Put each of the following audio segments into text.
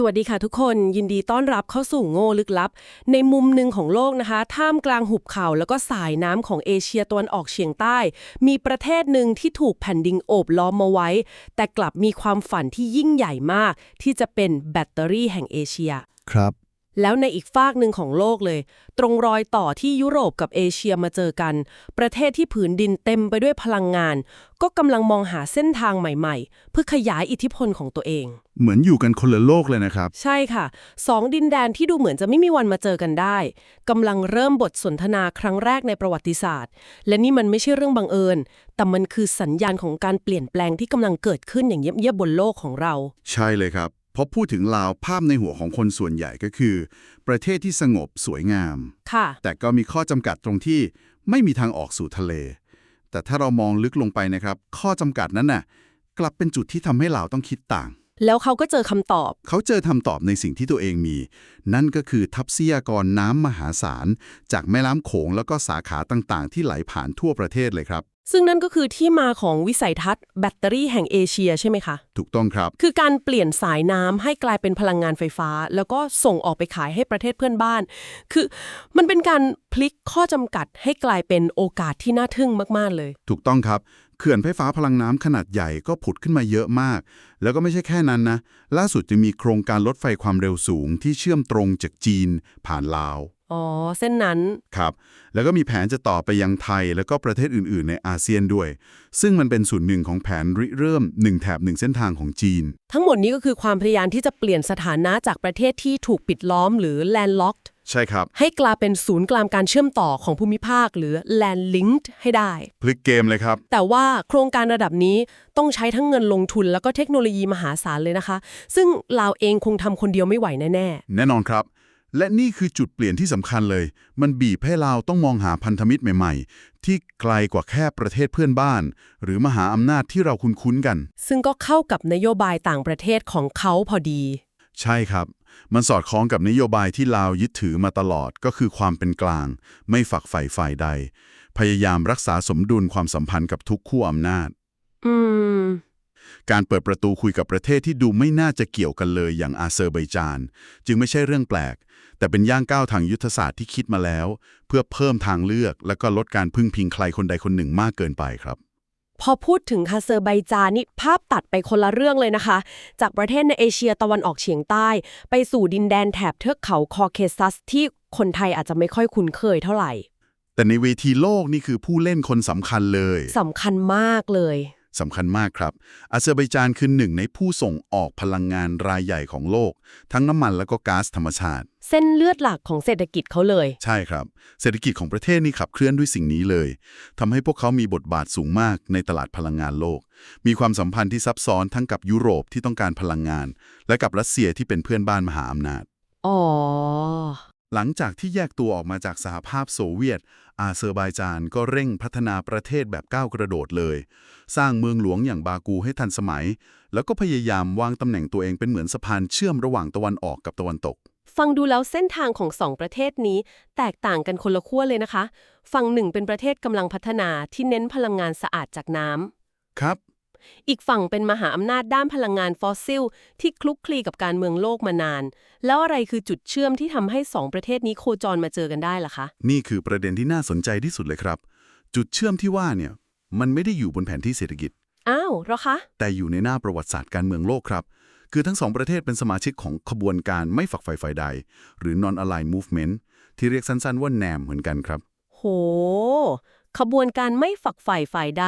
สวัสดีค่ะทุกคนยินดีต้อนรับเข้าสู่โง่ลึกลับ ในมุมหนึ่งของโลกนะคะ ท่ามกลางหุบเขาแล้วก็สายน้ำของเอเชียตะวันออกเฉียงใต้ มีประเทศหนึ่งที่ถูกแผ่นดินโอบล้อมมาไว้ แต่กลับมีความฝันที่ยิ่งใหญ่มาก ที่จะเป็นแบตเตอรี่แห่งเอเชีย ครับ แล้วในอีกฟากหนึ่งของโลกเลย ตรงรอยต่อที่ยุโรปกับเอเชียมาเจอกัน ประเทศที่ผืนดินเต็มไปด้วยพลังงาน ก็กำลังมองหาเส้นทางใหม่ๆ เพื่อขยายอิทธิพลของตัวเอง เหมือนอยู่กันคนละโลกเลยนะครับ ใช่ค่ะสองดินแดนที่ดูเหมือนจะไม่มีวันมาเจอกันได้กำลังเริ่มบทสนทนาครั้งแรกในประวัติศาสตร์ และนี่มันไม่ใช่เรื่องบังเอิญ แต่มันคือสัญญาณของการเปลี่ยนแปลงที่กำลังเกิดขึ้นอย่างเยียบๆบนโลกของเรา ใช่เลยครับ พอพูดถึงลาวภาพในหัวของคนส่วนใหญ่ก็คือ ประเทศที่สงบสวยงาม ค่ะ แต่ก็มีข้อจำกัดตรงที่ไม่มีทางออกสู่ทะเล แต่ถ้าเรามองลึกลงไปนะครับ ข้อจำกัดนั้นน่ะกลับเป็นจุดที่ทำให้ลาวต้องคิดต่าง แล้วเขาก็เจอคำตอบ เขาเจอคำตอบในสิ่งที่ตัวเองมี นั่นก็คือทัพเสียากรน้ำมหาศาล จากแม่น้ำโขงแล้วก็สาขาต่างๆ ที่ไหลผ่านทั่วประเทศเลยครับ ซึ่งนั่นก็คือที่มาของวิสัยทัศน์แบตเตอรี่แห่งเอเชียใช่ไหมคะ ถูกต้องครับ คือการเปลี่ยนสายน้ำให้กลายเป็นพลังงานไฟฟ้า แล้วก็ส่งออกไปขายให้ประเทศเพื่อนบ้าน คือมันเป็นการพลิกข้อจำกัดให้กลายเป็นโอกาสที่น่าทึ่งมาก ๆเลย ถูกต้องครับ เขื่อนไฟฟ้าพลังน้ำขนาดใหญ่ก็ผุดขึ้นมาเยอะมาก แล้วก็ไม่ใช่แค่นั้นนะ ล่าสุดจะมีโครงการรถไฟความเร็วสูงที่เชื่อมตรงจากจีนผ่านลาว อ๋อ เส้นนั้น ครับ แล้วก็มีแผนจะต่อไปยังไทยแล้วก็ประเทศอื่นๆ ในอาเซียนด้วย ซึ่งมันเป็นส่วนหนึ่งของแผนริเริ่ม1แถบ1เส้นทางของจีน ทั้งหมดนี้ก็คือความพยายามที่จะเปลี่ยนสถานะจากประเทศที่ถูกปิดล้อมหรือ landlocked ใช่ครับ ให้กลายเป็นศูนย์กลางการเชื่อมต่อของภูมิภาคหรือ landlinked ให้ได้ พลิกเกมเลยครับ แต่ว่าโครงการระดับนี้ต้องใช้ทั้งเงินลงทุนแล้วก็เทคโนโลยีมหาศาลเลยนะคะ ซึ่งลาวเองคงทำคนเดียวไม่ไหวแน่แน่นอนครับ และนี่คือจุดเปลี่ยนที่สำคัญเลย มันบีบให้เราต้องมองหาพันธมิตรใหม่ ๆ ที่ไกลกว่าแค่ประเทศเพื่อนบ้าน หรือมหาอำนาจที่เราคุ้นๆกัน ๆ ซึ่งก็เข้ากับนโยบายต่างประเทศของเขาพอดี ใช่ครับ มันสอดคล้องกับนโยบายที่ลาวยึดถือมาตลอดก็คือความเป็นกลาง ไม่ฝักใฝ่ฝ่ายใด พยายามรักษาสมดุลความสัมพันธ์กับทุกขั้วอำนาจ อืม การเปิดประตูคุยกับประเทศที่ดูไม่น่าจะเกี่ยวกันเลยอย่างอาเซอร์ไบจาน จึงไม่ใช่เรื่องแปลก แต่เป็นย่างก้าวทางยุทธศาสตร์ที่คิดมาแล้ว เพื่อเพิ่มทางเลือกและก็ลดการพึ่งพิงใครคนใดคนหนึ่งมากเกินไปครับ พอพูดถึงคาเซอร์ไบจานนี่ภาพตัดไปคนละเรื่องเลยนะคะ จากประเทศในเอเชียตะวันออกเฉียงใต้ ไปสู่ดินแดนแถบเทือกเขาคอเคซัส ที่คนไทยอาจจะไม่ค่อยคุ้นเคยเท่าไหร่ แต่ในเวทีโลกนี่คือผู้เล่นคนสำคัญเลยสำคัญมากเลย สำคัญมากครับ อาเซอร์ไบจานคือหนึ่งในผู้ส่งออกพลังงานรายใหญ่ของโลก ทั้งน้ำมันและก็ก๊าซธรรมชาติ เส้นเลือดหลักของเศรษฐกิจเขาเลย ใช่ครับ เศรษฐกิจของประเทศนี่ขับเคลื่อนด้วยสิ่งนี้เลย ทำให้พวกเขามีบทบาทสูงมากในตลาดพลังงานโลก มีความสัมพันธ์ที่ซับซ้อนทั้งกับยุโรปที่ต้องการพลังงาน และกับรัสเซียที่เป็นเพื่อนบ้านมหาอำนาจ อ๋อ หลังจากที่แยกตัวออกมาจากสหภาพโซเวียต อาเซอร์ไบจานก็เร่งพัฒนาประเทศแบบก้าวกระโดดเลย สร้างเมืองหลวงอย่างบากูให้ทันสมัย แล้วก็พยายามวางตำแหน่งตัวเองเป็นเหมือนสะพานเชื่อมระหว่างตะวันออกกับตะวันตก ฟังดูแล้วเส้นทางของสองประเทศนี้ แตกต่างกันคนละขั้วเลยนะคะ ฝั่งหนึ่งเป็นประเทศกำลังพัฒนาที่เน้นพลังงานสะอาดจากน้ำครับ อีกฝั่งเป็นมหาอำนาจด้านพลังงานฟอสซิล ที่คลุกคลีกับการเมืองโลกมานาน แล้วอะไรคือจุดเชื่อมที่ทำให้สองประเทศนี้โคจรมาเจอกันได้ล่ะคะ นี่คือประเด็นที่น่าสนใจที่สุดเลยครับ จุดเชื่อมที่ว่าเนี่ย มันไม่ได้อยู่บนแผนที่เศรษฐกิจ อ้าวเหรอคะ แต่อยู่ในหน้าประวัติศาสตร์การเมืองโลกครับ คือทั้งสองประเทศเป็นสมาชิกของขบวนการไม่ฝักใฝ่ฝ่ายใด หรือ Non-Aligned Movement ที่เรียกสั้นๆว่า NAM เหมือนกันครับ โห ขบวนการไม่ฝักใฝ่ฝ่ายใด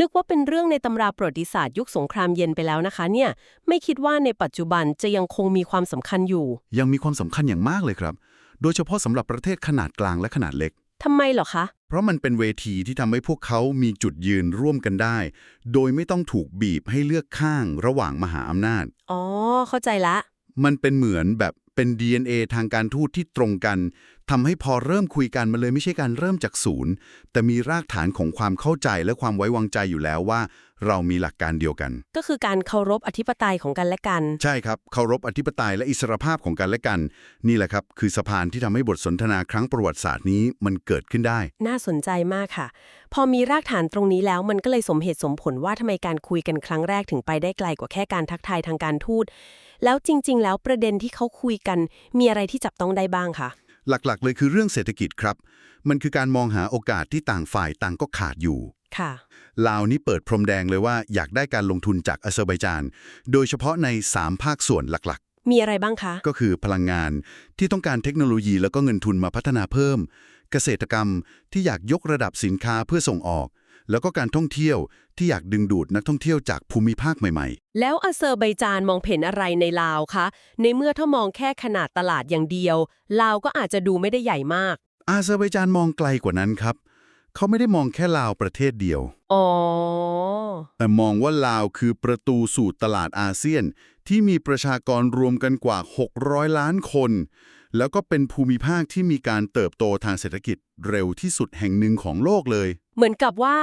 นึกว่าเป็นเรื่องในตำราประวัติศาสตร์ยุคสงครามเย็นไปแล้วนะคะเนี่ยไม่คิดว่าในปัจจุบันจะยังคงมีความสำคัญอยู่ ยังมีความสำคัญอย่างมากเลยครับ โดยเฉพาะสำหรับประเทศขนาดกลางและขนาดเล็ก ทำไมเหรอคะ เพราะมันเป็นเวทีที่ทำให้พวกเขามีจุดยืนร่วมกันได้ โดยไม่ต้องถูกบีบให้เลือกข้างระหว่างมหาอำนาจ อ๋อ เข้าใจละ มันเป็นเหมือนแบบ เป็น DNA ทางการทูตที่ตรงกันทำให้พอเริ่มคุยกันมันเลยไม่ใช่การเริ่มจากศูนย์ แต่มีรากฐานของความเข้าใจและความไว้วางใจอยู่แล้วว่า เรามีหลักการเดียวกัน ก็คือการเคารพอธิปไตยของกันและกัน ใช่ครับ เคารพอธิปไตยและอิสรภาพของกันและกัน นี่แหละครับ คือสะพานที่ทำให้บทสนทนาครั้งประวัติศาสตร์นี้มันเกิดขึ้นได้ น่าสนใจมากค่ะ พอมีรากฐานตรงนี้แล้วมันก็เลยสมเหตุสมผลว่าทำไมการคุยกันครั้งแรกถึงไปได้ไกลกว่าแค่การทักทายทางการทูต แล้วจริง ๆ แล้วประเด็นที่เขาคุยกัน มีอะไรที่จับต้องได้บ้างคะหลักๆ เลยคือเรื่องเศรษฐกิจครับ มันคือการมองหาโอกาสที่ต่างฝ่ายต่างก็ขาดอยู่ ค่ะ ลาวนี่เปิดพรมแดงเลยว่าอยากได้การลงทุนจากอาเซอร์ไบจาน โดยเฉพาะใน 3 ภาคส่วนหลักมีอะไรบ้างคะ ๆ ก็คือพลังงานที่ต้องการเทคโนโลยีแล้วก็เงินทุนมาพัฒนาเพิ่ม เกษตรกรรมที่อยากยกระดับสินค้าเพื่อส่งออก แล้วก็การท่องเที่ยวที่อยากดึงดูดนักท่องเที่ยวจากภูมิภาคใหม่แล้วอาเซอร์ไบจานมองเห็นอะไรในลาวคะ ในเมื่อถ้ามองแค่ขนาดตลาดอย่างเดียว ลาวก็อาจจะดูไม่ได้ใหญ่มากๆอาเซอร์ไบจานมองไกลกว่านั้นครับ เขาไม่ได้มองแค่ลาวประเทศเดียว อ๋อ แต่มองว่าลาวคือประตูสู่ตลาดอาเซียน ที่มีประชากรรวมกันกว่า 600 ล้านคน แล้วก็เป็นภูมิภาคที่มีการเติบโตทางเศรษฐกิจเร็วที่สุดแห่งหนึ่งของโลกเลย เหมือนกับว่า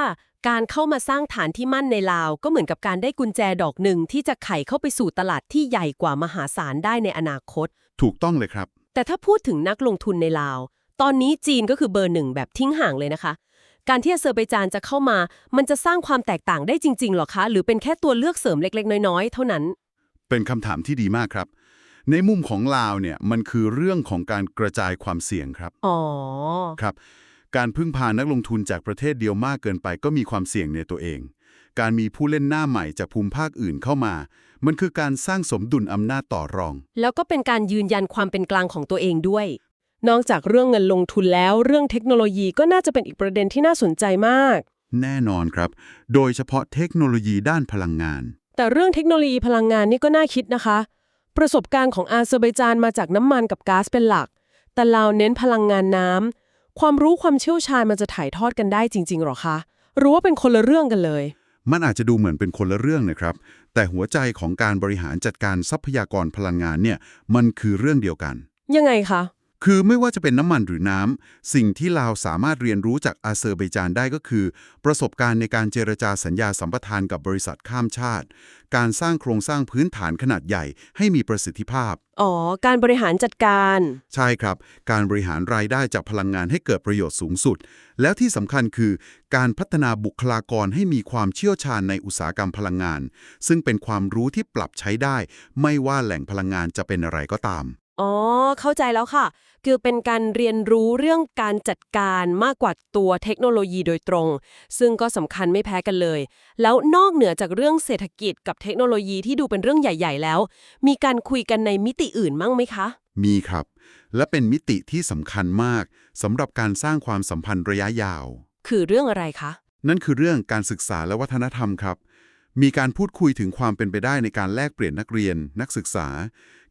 การเข้ามาสร้างฐานที่มั่นในลาว ก็เหมือนกับการได้กุญแจดอกหนึ่งที่จะไขเข้าไปสู่ตลาดที่ใหญ่กว่ามหาศาลได้ในอนาคต ถูกต้องเลยครับ แต่ถ้าพูดถึงนักลงทุนในลาว ตอนนี้จีนก็คือเบอร์หนึ่งแบบทิ้งห่างเลยนะคะ การที่อาเซอร์ไบจานจะเข้ามา มันจะสร้างความแตกต่างได้จริงๆหรอคะ หรือเป็นแค่ตัวเลือกเสริมเล็กๆ น้อยๆ เท่านั้น เป็นคำถามที่ดีมากครับ ในมุมของลาวเนี่ยมันคือเรื่องของการกระจายความเสี่ยงครับอ๋อครับ การพึ่งพานักลงทุนจากประเทศเดียวมากเกินไป ก็มีความเสี่ยงในตัวเอง การมีผู้เล่นหน้าใหม่จากภูมิภาคอื่นเข้ามา มันคือการสร้างสมดุลอำนาจต่อรอง แล้วก็เป็นการยืนยันความเป็นกลางของตัวเองด้วย นอกจากเรื่องเงินลงทุนแล้ว เรื่องเทคโนโลยีก็น่าจะเป็นอีกประเด็นที่น่าสนใจมาก แน่นอนครับ โดยเฉพาะเทคโนโลยีด้านพลังงาน แต่เรื่องเทคโนโลยีพลังงานนี่ก็น่าคิดนะคะ ประสบการณ์ของอาเซอร์ไบจานมาจากน้ำมันกับก๊าซเป็นหลัก แต่ลาวเน้นพลังงานน้ำความรู้ความเชี่ยวชาญมันจะถ่ายทอดกันได้จริงๆหรอคะหรือว่าเป็นคนละเรื่องกันเลย มันอาจจะดูเหมือนเป็นคนละเรื่องนะครับ แต่หัวใจของการบริหารจัดการทรัพยากรพลังงานเนี่ย มันคือเรื่องเดียวกัน ยังไงคะ คือไม่ว่าจะเป็นน้ำมันหรือน้ำ สิ่งที่ลาวสามารถเรียนรู้จากอาเซอร์ไบจานได้ก็คือ ประสบการณ์ในการเจรจาสัญญาสัมปทานกับบริษัทข้ามชาติ การสร้างโครงสร้างพื้นฐานขนาดใหญ่ให้มีประสิทธิภาพ อ๋อ การบริหารจัดการ ใช่ครับ การบริหารรายได้จากพลังงานให้เกิดประโยชน์สูงสุด แล้วที่สำคัญคือ การพัฒนาบุคลากรให้มีความเชี่ยวชาญในอุตสาหกรรมพลังงาน ซึ่งเป็นความรู้ที่ปรับใช้ได้ ไม่ว่าแหล่งพลังงานจะเป็นอะไรก็ตาม อ๋อ เข้าใจแล้วค่ะ คือเป็นการเรียนรู้เรื่องการจัดการมากกว่าตัวเทคโนโลยีโดยตรง ซึ่งก็สำคัญไม่แพ้กันเลย แล้วนอกเหนือจากเรื่องเศรษฐกิจกับเทคโนโลยีที่ดูเป็นเรื่องใหญ่ ๆ แล้ว มีการคุยกันในมิติอื่นมั่งไหมคะ มีครับ และเป็นมิติที่สำคัญมากสำหรับการสร้างความสัมพันธ์ระยะยาว คือเรื่องอะไรคะ นั่นคือเรื่องการศึกษาและวัฒนธรรมครับ มีการพูดคุยถึงความเป็นไปได้ในการแลกเปลี่ยนนักเรียน นักศึกษา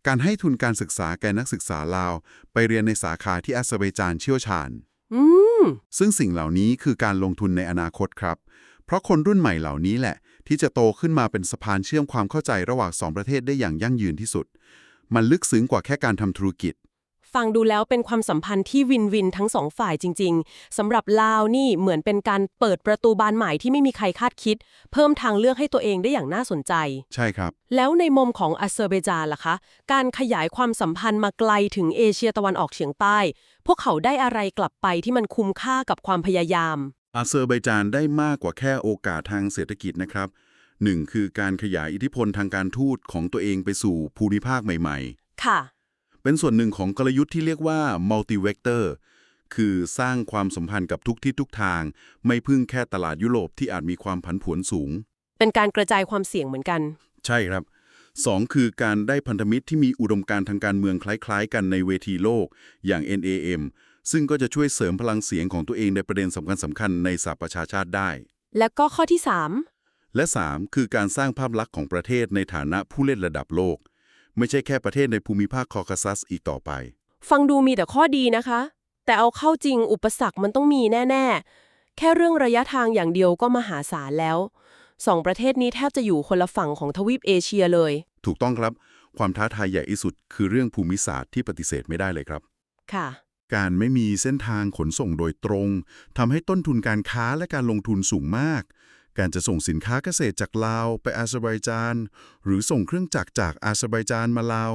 การให้ทุนการศึกษาแก่นักศึกษาลาว ไปเรียนในสาขาที่อาเซอร์ไบจานเชี่ยวชาญอืมซึ่งสิ่งเหล่านี้คือการลงทุนในอนาคตครับ เพราะคนรุ่นใหม่เหล่านี้แหละ ที่จะโตขึ้นมาเป็นสะพานเชื่อมความเข้าใจระหว่างสองประเทศได้อย่างยั่งยืนที่สุด มันลึกซึ้งกว่าแค่การทำธุรกิจ ฟังดูแล้วเป็นความสัมพันธ์ที่วินวินทั้งสองฝ่ายจริง ๆสำหรับลาวนี่เหมือนเป็นการเปิดประตูบานใหม่ที่ไม่มีใครคาดคิด เพิ่มทางเลือกให้ตัวเองได้อย่างน่าสนใจ ใช่ครับ แล้วในมุมของอาเซอร์ไบจานล่ะคะ การขยายความสัมพันธ์มาไกลถึงเอเชียตะวันออกเฉียงใต้ พวกเขาได้อะไรกลับไปที่มันคุ้มค่ากับความพยายาม อาเซอร์ไบจานได้มากกว่าแค่โอกาสทางเศรษฐกิจนะครับหนึ่งคือการขยายอิทธิพลทางการทูตของตัวเองไปสู่ภูมิภาคใหม่ ๆ ค่ะ เป็นส่วนหนึ่งของกลยุทธ์ที่เรียกว่า multi vector คือสร้างความสัมพันธ์กับทุกทิศทุกทาง ไม่พึ่งแค่ตลาดยุโรปที่อาจมีความผันผวนสูง เป็นการกระจายความเสี่ยงเหมือนกัน ใช่ครับ 2. คือการได้พันธมิตรที่มีอุดมการณ์ทางการเมืองคล้ายๆ กันในเวทีโลกอย่าง NAM ซึ่งก็จะช่วยเสริมพลังเสียงของตัวเองในประเด็นสำคัญสำคัญๆในสหประชาชาติได้ แล้วก็ข้อที่และ 3. คือการสร้างภาพลักษณ์ของประเทศในฐานะผู้เล่นระดับโลก ไม่ใช่แค่ประเทศในภูมิภาคคอคัสซัสอีกต่อไป3ฟังดูมีแต่ข้อดีนะคะ แต่เอาเข้าจริงอุปสรรคมันต้องมีแน่ ๆ แค่เรื่องระยะทางอย่างเดียวก็มหาศาลแล้วสองประเทศนี้แทบจะอยู่คนละฝั่งของทวีปเอเชียเลย ถูกต้องครับ ความท้าทายใหญ่ที่สุด คือเรื่องภูมิศาสตร์ที่ปฏิเสธไม่ได้เลยครับ ค่ะ การไม่มีเส้นทางขนส่งโดยตรงทำให้ต้นทุนการค้าและการลงทุนสูงมาก การจะส่งสินค้าเกษตรจากลาวไปอาเซอร์ไบจาน หรือส่งเครื่องจักรจากอาเซอร์ไบจานมาลาว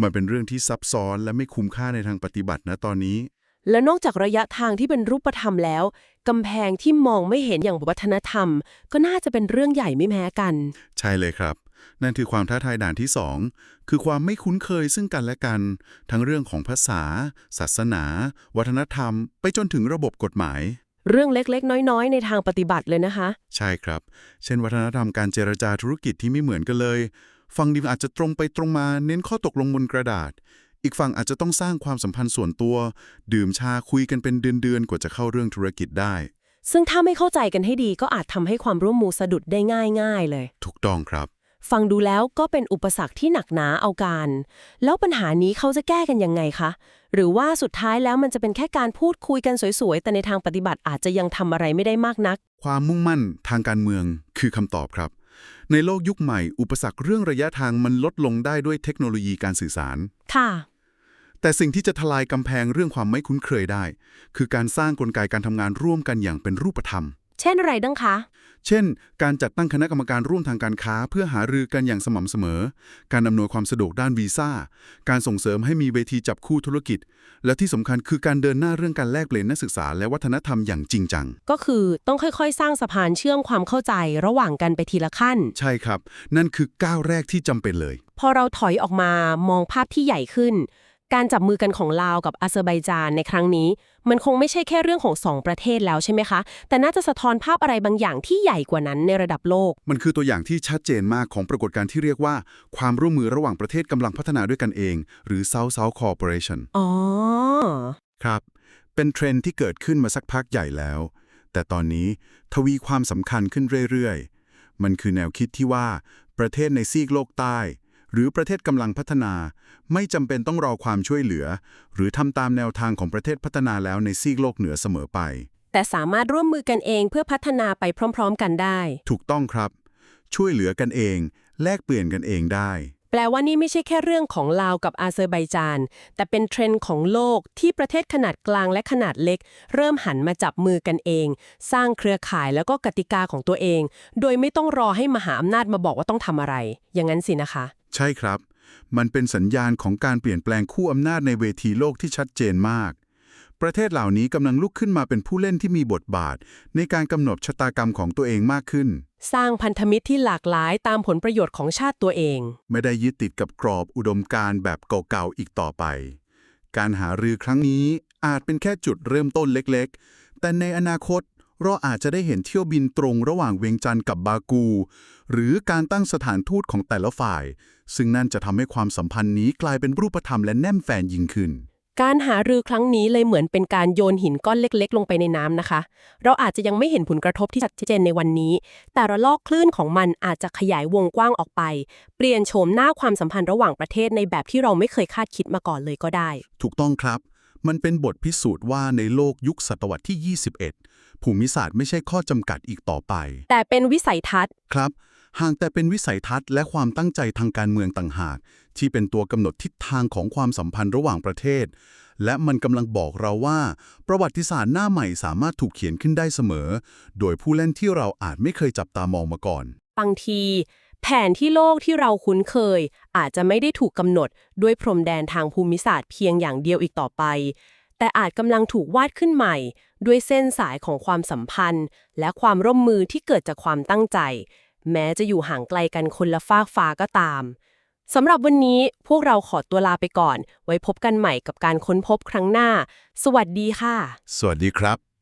มันเป็นเรื่องที่ซับซ้อนและไม่คุ้มค่าในทางปฏิบัตินะตอนนี้ และนอกจากระยะทางที่เป็นรูปธรรมแล้วกำแพงที่มองไม่เห็นอย่างวัฒนธรรม ก็น่าจะเป็นเรื่องใหญ่ไม่แพ้กัน ใช่เลยครับ นั่นคือความท้าทายด่านที่ 2 คือความไม่คุ้นเคยซึ่งกันและกัน ทั้งเรื่องของภาษา ศาสนา วัฒนธรรม ไปจนถึงระบบกฎหมาย เรื่องเล็กๆ น้อยๆ ในทางปฏิบัติเลยนะคะ ใช่ครับ เช่น วัฒนธรรมการเจรจาธุรกิจที่ไม่เหมือนกันเลย ฝั่งดีอาจจะตรงไปตรงมาเน้นข้อตกลงบนกระดาษ อีกฝั่งอาจจะต้องสร้างความสัมพันธ์ส่วนตัว ดื่มชาคุยกันเป็นเดือนๆ กว่าจะเข้าเรื่องธุรกิจได้ ซึ่งถ้าไม่เข้าใจกันให้ดีก็อาจทำให้ความร่วมมือสะดุดได้ง่าย ๆ เลย ถูกต้องครับ ฟังดูแล้วก็เป็นอุปสรรคที่หนักหนาเอาการ แล้วปัญหานี้เขาจะแก้กันยังไงคะ หรือว่าสุดท้ายแล้วมันจะเป็นแค่การพูดคุยกันสวยๆ แต่ในทางปฏิบัติอาจจะยังทำอะไรไม่ได้มากนัก ความมุ่งมั่นทางการเมืองคือคำตอบครับ ในโลกยุคใหม่ อุปสรรคเรื่องระยะทางมันลดลงได้ด้วยเทคโนโลยีการสื่อสาร ค่ะ แต่สิ่งที่จะทลายกำแพงเรื่องความไม่คุ้นเคยได้ คือการสร้างกลไกการทำงานร่วมกันอย่างเป็นรูปธรรม เช่นอะไรดังคะ เช่น การจัดตั้งคณะกรรมการร่วมทางการค้า เพื่อหารือกันอย่างสม่ำเสมอ การอำนวยความสะดวกด้านวีซ่า การส่งเสริมให้มีเวทีจับคู่ธุรกิจ และที่สำคัญคือการเดินหน้าเรื่องการแลกเปลี่ยนนักศึกษาและวัฒนธรรมอย่างจริงจัง ก็คือต้องค่อยๆ สร้างสะพานเชื่อมความเข้าใจระหว่างกันไปทีละขั้น ใช่ครับ นั่นคือก้าวแรกที่จำเป็นเลย พอเราถอยออกมามองภาพที่ใหญ่ขึ้น การจับมือกันของลาวกับอาเซอร์ไบจานในครั้งนี้ มันคงไม่ใช่แค่เรื่องของสองประเทศแล้วใช่ไหมคะ แต่น่าจะสะท้อนภาพอะไรบางอย่างที่ใหญ่กว่านั้นในระดับโลก มันคือตัวอย่างที่ชัดเจนมากของปรากฏการณ์ที่เรียกว่า ความร่วมมือระหว่างประเทศกำลังพัฒนาด้วยกันเอง หรือ South South Cooperation อ๋อ ครับ เป็นเทรนด์ที่เกิดขึ้นมาสักพักใหญ่แล้ว แต่ตอนนี้ทวีความสำคัญขึ้นเรื่อยๆ มันคือแนวคิดที่ว่า ประเทศในซีกโลกใต้ หรือประเทศกำลังพัฒนา ไม่จำเป็นต้องรอความช่วยเหลือ หรือทำตามแนวทางของประเทศพัฒนาแล้วในซีกโลกเหนือเสมอไป แต่สามารถร่วมมือกันเองเพื่อพัฒนาไปพร้อม ๆ กันได้ ถูกต้องครับ ช่วยเหลือกันเอง แลกเปลี่ยนกันเองได้ แปลว่านี่ไม่ใช่แค่เรื่องของลาวกับอาเซอร์ไบจาน แต่เป็นเทรนด์ของโลกที่ประเทศขนาดกลางและขนาดเล็ก เริ่มหันมาจับมือกันเอง สร้างเครือข่ายแล้วก็กติกาของตัวเอง โดยไม่ต้องรอให้มหาอำนาจมาบอกว่าต้องทำอะไร อย่างนั้นสินะคะ ใช่ครับ มันเป็นสัญญาณของการเปลี่ยนแปลงคู่อำนาจในเวทีโลกที่ชัดเจนมาก ประเทศเหล่านี้กำลังลุกขึ้นมาเป็นผู้เล่นที่มีบทบาท ในการกำหนดชะตากรรมของตัวเองมากขึ้น สร้างพันธมิตรที่หลากหลายตามผลประโยชน์ของชาติตัวเอง ไม่ได้ยึดติดกับกรอบอุดมการณ์แบบเก่าๆอีกต่อไป การหารือครั้งนี้อาจเป็นแค่จุดเริ่มต้นเล็กๆ แต่ในอนาคต เราอาจจะได้เห็นเที่ยวบินตรงระหว่างเวียงจันทร์กับบากู หรือการตั้งสถานทูตของแต่ละฝ่าย ซึ่งนั่นจะทำให้ความสัมพันธ์นี้กลายเป็นรูปธรรมและแน่มแฟนยิ่งขึ้น การหารือครั้งนี้เลยเหมือนเป็นการโยนหินก้อนเล็กๆ ลงไปในน้ำนะคะ เราอาจจะยังไม่เห็นผลกระทบที่ชัดเจนในวันนี้ แต่ระลอกคลื่นของมันอาจจะขยายวงกว้างออกไป เปลี่ยนโฉมหน้าความสัมพันธ์ระหว่างประเทศในแบบที่เราไม่เคยคาดคิดมาก่อนเลยก็ได้ ถูกต้องครับ มันเป็นบทพิสูจน์ว่าในโลกยุคศตวรรษที่ 21 ภูมิศาสตร์ไม่ใช่ข้อจำกัดอีกต่อไป แต่เป็นวิสัยทัศน์ ครับ ห่างแต่เป็นวิสัยทัศน์และความตั้งใจทางการเมืองต่างหาก ที่เป็นตัวกำหนดทิศทางของความสัมพันธ์ระหว่างประเทศ และมันกำลังบอกเราว่า ประวัติศาสตร์หน้าใหม่สามารถถูกเขียนขึ้นได้เสมอ โดยผู้เล่นที่เราอาจไม่เคยจับตามองมาก่อน บางที แผนที่โลกที่เราคุ้นเคย อาจจะไม่ได้ถูกกำหนดด้วยพรมแดนทางภูมิศาสตร์เพียงอย่างเดียวอีกต่อไป แต่อาจกำลังถูกวาดขึ้นใหม่ ด้วยเส้นสายของความสัมพันธ์ และความร่วมมือที่เกิดจากความตั้งใจ แม้จะอยู่ห่างไกลกันคนละฟากฟ้าก็ตามสำหรับวันนี้พวกเราขอตัวลาไปก่อน ไว้พบกันใหม่กับการค้นพบครั้งหน้า สวัสดีค่ะ สวัสดีครับ